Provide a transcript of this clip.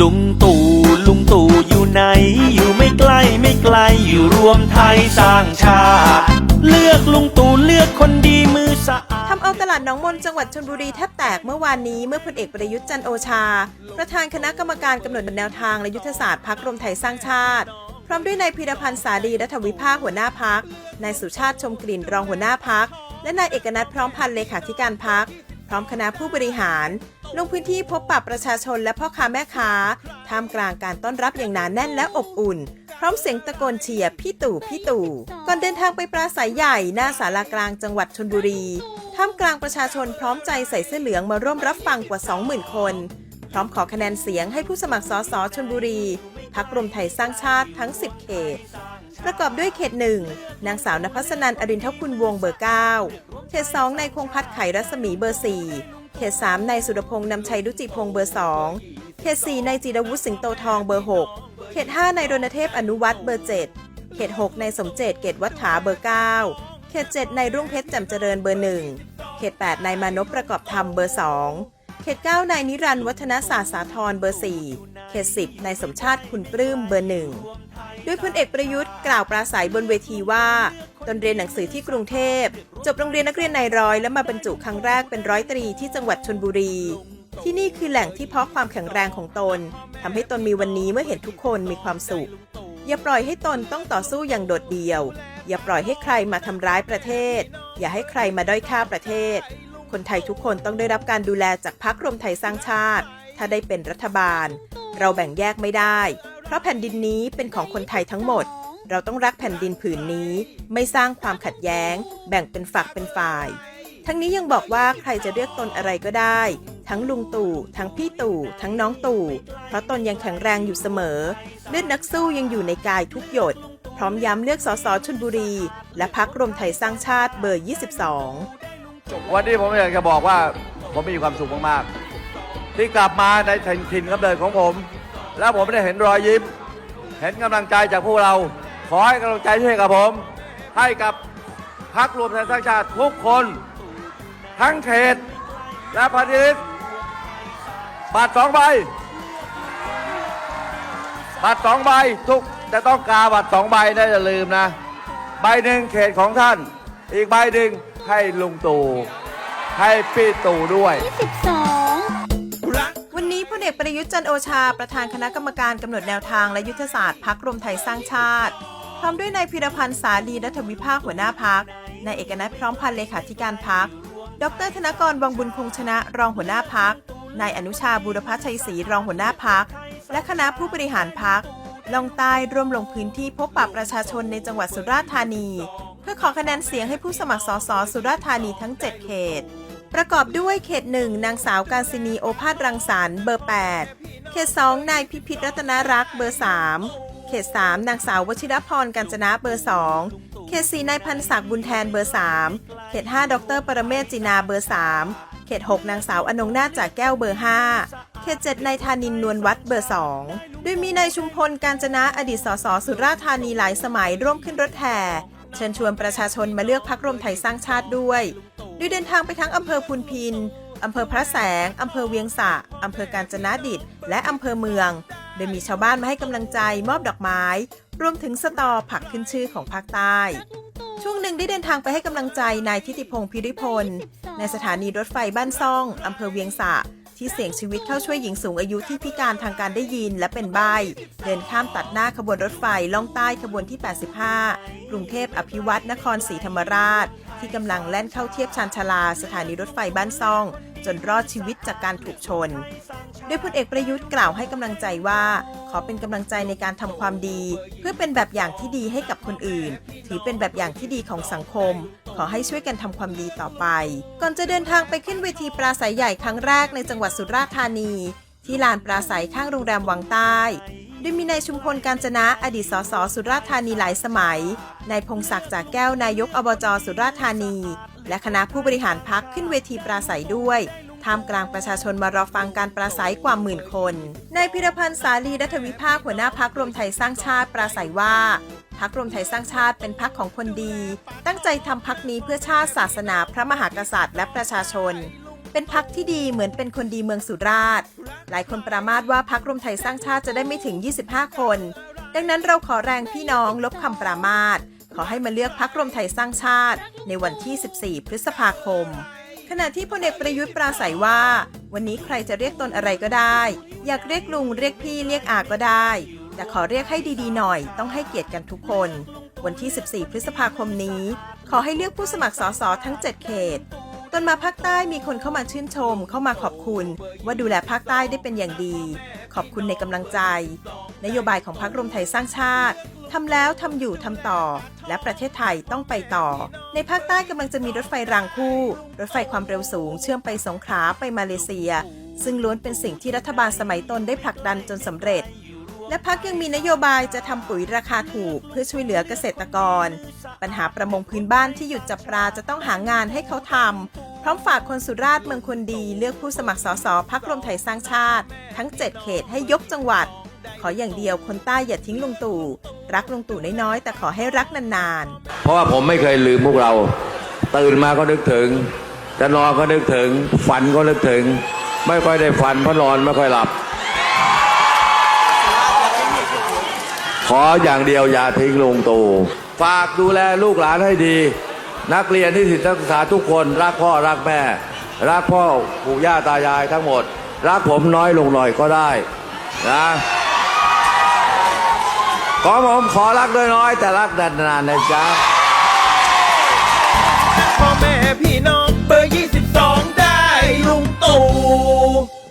ลุงตู่ลุงตู่อยู่ไหน อยู่ไม่ไกลไม่ไกลอยู่รวมไทยสร้างชาติเลือกลุงตู่เลือกคนดีมือสะอาดทำเอาตลาดหนองมนจังหวัดชลบุรีแทบแตกเมื่อวานนี้เมื่อพลเอกประยุทธ์จันโอชา ประธานคณะกรรมการกำหนดแนวทางและยุทธศาสตร์พักรวมไทยสร้างชาติ พร้อมด้วยนายพีรพันธ์สาลีรัฐวิภาหัวหน้าพักนายสุชาติชมกลิ่นรองหัวหน้าพักและนายเอกนัทพร้อมพันธ์เลขาธิการพักพร้อมคณะผู้บริหาร ลงพื้นที่พบปะประชาชนและพ่อค้าแม่ค้าท่ามกลางการต้อนรับอย่างหนาแน่นและอบอุ่น พร้อมเสียงตะโกนเชียร์พี่ตู่พี่ตู่ก่อนเดินทางไปปราศัยใหญ่หน้าศาลากลางจังหวัดชนบุรีท่ามกลางประชาชนพร้อมใจใส่เสื้อเหลืองมาร่วมรับฟังกว่า 20,000 คน พร้อมขอคะแนนเสียงให้ผู้สมัครสสชนบุรีพักรวมไทยสร้างชาติทั้ง 10 เขต ประกอบด้วยเขตหนึ่งนางสาวนภัสนันอรินทคุณวงเบอร์ 9 เขต2นายคงพัฒน์ไขรัศมีเบอร์ 4 เขต3นายสุรพงษ์นำชัยรุจิพงศ์เบอร์2เขต4นายจิรวุฒิสิงโตทองเบอร์6เขต5นายรณเทพอนุวัฒน์เบอร์7เขต6นายสมเจตเกตวัฒาเบอร์9เขต7นายรุ่งเพชรแจ่มเจริญเบอร์1เขต8นายมานพประกอบธรรมเบอร์2เขต9นายนิรันดร์วัฒนศาสตร์สาธรเบอร์4เขต10นายสมชาติคุณปลื้มเบอร์ 1ด้วยพลเอกประยุทธ์กล่าวปราศัยบนเวทีว่าตนเรียนหนังสือที่กรุงเทพ จบโรงเรียนนักเรียนนายร้อยและมาบรรจุครั้งแรกเป็นร้อยตรีที่จังหวัดชนบุรี ที่นี่คือแหล่งที่เพาะความแข็งแรงของตนทำให้ตนมีวันนี้เมื่อเห็นทุกคนมีความสุข อย่าปล่อยให้ตนต้องต่อสู้อย่างโดดเดี่ยว อย่าปล่อยให้ใครมาทำร้ายประเทศ อย่าให้ใครมาด้อยค่าประเทศ คนไทยทุกคนต้องได้รับการดูแลจากพรรครวมไทยสร้างชาติ ถ้าได้เป็นรัฐบาล เราแบ่งแยกไม่ได้ เพราะแผ่นดินนี้เป็นของคนไทยทั้งหมด เราต้องรักแผ่นดินผืนนี้ ไม่สร้างความขัดแย้ง แบ่งเป็นฝักเป็นฝ่าย ทั้งนี้ยังบอกว่าใครจะเรียกตนอะไรก็ได้ ทั้งลุงตู่ ทั้งพี่ตู่ ทั้งน้องตู่ เพราะตนยังแข็งแรงอยู่เสมอ เลือดนักสู้ยังอยู่ในกายทุกหยด พร้อมย้ำเลือกสสชลบุรี และพักรวมไทยสร้างชาติเบอร์ 22 วันนี้ผมอยากจะบอกว่าผมมีความสุขมากๆที่กลับมาในถิ่นถิ่นกำเนิดของผม แล้วผมได้เห็นรอยยิ้ม เห็นกำลังใจจากพวกเรา ขอให้กำลังใจให้กับผม ให้กับพักรวมไทยสร้างชาติทุกคน ทั้งเขต และพันธิตบัตรสองใบบัตรสองใบทุกจะต้องกาบัตรสองใบนะอย่าลืมนะ ใบหนึ่งเขตของท่าน อีกใบหนึ่งให้ลุงตู่ให้พี่ตู่ด้วยวันนี้พล เอกประยุทธ์จันโอชา ประธานคณะกรรมการกำหนดแนวทางและยุทธศาสตร์พักรวมไทยสร้างชาติ พร้อมด้วยนายพิรพันธ์สาลีรัฐวิภาคหัวหน้าพักนายเอกนัทพร้อมพันธ์เลขาธิการพัก ดรธนกรวังบุญคงชนะรองหัวหน้าพักนายอนุชาบูรพชัยศรีรองหัวหน้าพัก และคณะผู้บริหารพักลงใต้ร่วมลงพื้นที่พบปะประชาชนในจังหวัดสุราษฎร์ธานี เพื่อขอคะแนนเสียงให้ผู้สมัครสสสุราษฎร์ธานีทั้ง 7 เขต ประกอบด้วยเขต 1 นางสาวการศินีโอภาสรังสรรค์เบอร์ 8 เขต 2 นายพิพิธรัตนรักษ์เบอร์ 3 เขต 3 นางสาววชิรพรกัญจนะเบอร์ 2 เขต 4 นายพันศักดิ์บุญแทนเบอร์ 3 เขต 5 ดร ปรเมศจินาเบอร์ 3 เขต 6 นางสาวอนงนาจากแก้วเบอร์ 5 เขต 7 นายธานินนวลวัดเบอร์2โดยมีนายชุมพลการจนะอดีตสสสุราษฎร์ธานีหลายสมัยร่วมขึ้นรถแห่เชิญชวนประชาชนมาเลือกพักรวมไทยสร้างชาติด้วย โดยเดินทางไปทั้งอำเภอพูนพิน อำเภอพระแสง อำเภอเวียงสะ อำเภอกาญจนาดิตและอำเภอเมือง โดยมีชาวบ้านมาให้กำลังใจมอบดอกไม้ รวมถึงสตอผักขึ้นชื่อของภาคใต้ ช่วงหนึ่งได้เดินทางไปให้กำลังใจนายทิติพงศ์พิริพล ในสถานีรถไฟบ้านซ่อง อำเภอเวียงสะที่เสี่ยงชีวิตเข้าช่วยหญิงสูงอายุที่พิการทางการได้ยินและเป็นใบเดินข้ามตัดหน้าขบวนรถไฟล่องใต้ขบวนที่ 85 กรุงเทพอภิวัตนครศรีธรรมราช ที่กำลังแล่นเข้าเทียบชานชาลา สถานีรถไฟบ้านซ่อง จนรอดชีวิตจากการถูกชน โดยพลเอกประยุทธ์กล่าวให้กำลังใจว่า ขอเป็นกำลังใจในการทำความดี เพื่อเป็นแบบอย่างที่ดีให้กับคนอื่น ถือเป็นแบบอย่างที่ดีของสังคม ขอให้ช่วยกันทำความดีต่อไป ก่อนจะเดินทางไปขึ้นเวทีปราศัยใหญ่ครั้งแรกในจังหวัดสุราษฎร์ธานี ที่ลานปราศัยข้างโรงแรมวังใต้ โดยมีนายชุมพลการจนะอดีตสสสุราษฎร์ธานีหลายสมัย นายพงศักดิ์จากแก้วนายกอบจสุราษฎร์ธานี และคณะผู้บริหารพักขึ้นเวทีปราศัยด้วยท่ามกลางประชาชนมารอฟังการปราศัยกว่าหมื่นคน นายพิรพันธ์สาลีรัฐวิภาคหัวหน้าพักรวมไทยสร้างชาติปราศัยว่าพักรวมไทยสร้างชาติเป็นพักของคนดี ตั้งใจทำพักนี้เพื่อชาติศาสนาพระมหากษัตริย์และประชาชน เป็นพักที่ดีเหมือนเป็นคนดีเมืองสุราษฎร์ หลายคนประมาทว่าพักรวมไทยสร้างชาติจะได้ไม่ถึง 25 คน ดังนั้นเราขอแรงพี่น้องลบคำประมาท ขอให้มาเลือกพักรวมไทยสร้างชาติ ในวันที่ 14 พฤษภาคม ขณะที่พลเอกประยุทธ์ปราศัยว่า วันนี้ใครจะเรียกตนอะไรก็ได้ อยากเรียกลุงเรียกพี่เรียกอาก็ได้ แต่ขอเรียกให้ดีๆหน่อย ต้องให้เกียรติกันทุกคน วันที่ 14 พฤษภาคมนี้ ขอให้เลือกผู้สมัครสสทั้ง 7 เขต ตอนมาภาคใต้มีคนเข้ามาชื่นชม เข้ามาขอบคุณ ว่าดูแลภาคใต้ได้เป็นอย่างดี ขอบคุณในกำลังใจ นโยบายของพรรครวมไทยสร้างชาติทำแล้วทำอยู่ทำต่อ และประเทศไทยต้องไปต่อ ในภาคใต้กำลังจะมีรถไฟรางคู่ รถไฟความเร็วสูง เชื่อมไปสงขลาไปมาเลเซีย ซึ่งล้วนเป็นสิ่งที่รัฐบาลสมัยตนได้ผลักดันจนสำเร็จ และพักยังมีนโยบายจะทำปุ๋ยราคาถูกเพื่อช่วยเหลือเกษตรกร ปัญหาประมงพื้นบ้านที่หยุดจับปลาจะต้องหางานให้เขาทำพร้อมฝากคนสุราษฎร์เมืองคนดีเลือกผู้สมัครสสพักรวมไทยสร้างชาติ ทั้ง 7 เขตให้ยกจังหวัด ขออย่างเดียวคนใต้อย่าทิ้งลุงตู่ รักลุงตู่น้อยๆแต่ขอให้รักนานๆ เพราะว่าผมไม่เคยลืมพวกเราตื่นมาก็นึกถึงจะนอนก็นึกถึงฝันก็นึกถึง ไม่ค่อยได้ฝันเพราะนอนไม่ค่อยหลับ ขออย่างเดียวอย่าทิ้งลุงตู่ฝากดูแลลูกหลานให้ดี นักเรียนที่ศิษย์นักศึกษาทุกคน รักพ่อรักแม่ รักพ่อปู่ย่าตายายทั้งหมด รักผมน้อยลงหน่อยก็ได้นะขอผมขอรักน้อยๆแต่รักนานๆนะจ๊ะพ่อแม่พี่น้องเบอร์ 22 ได้ลุงตู่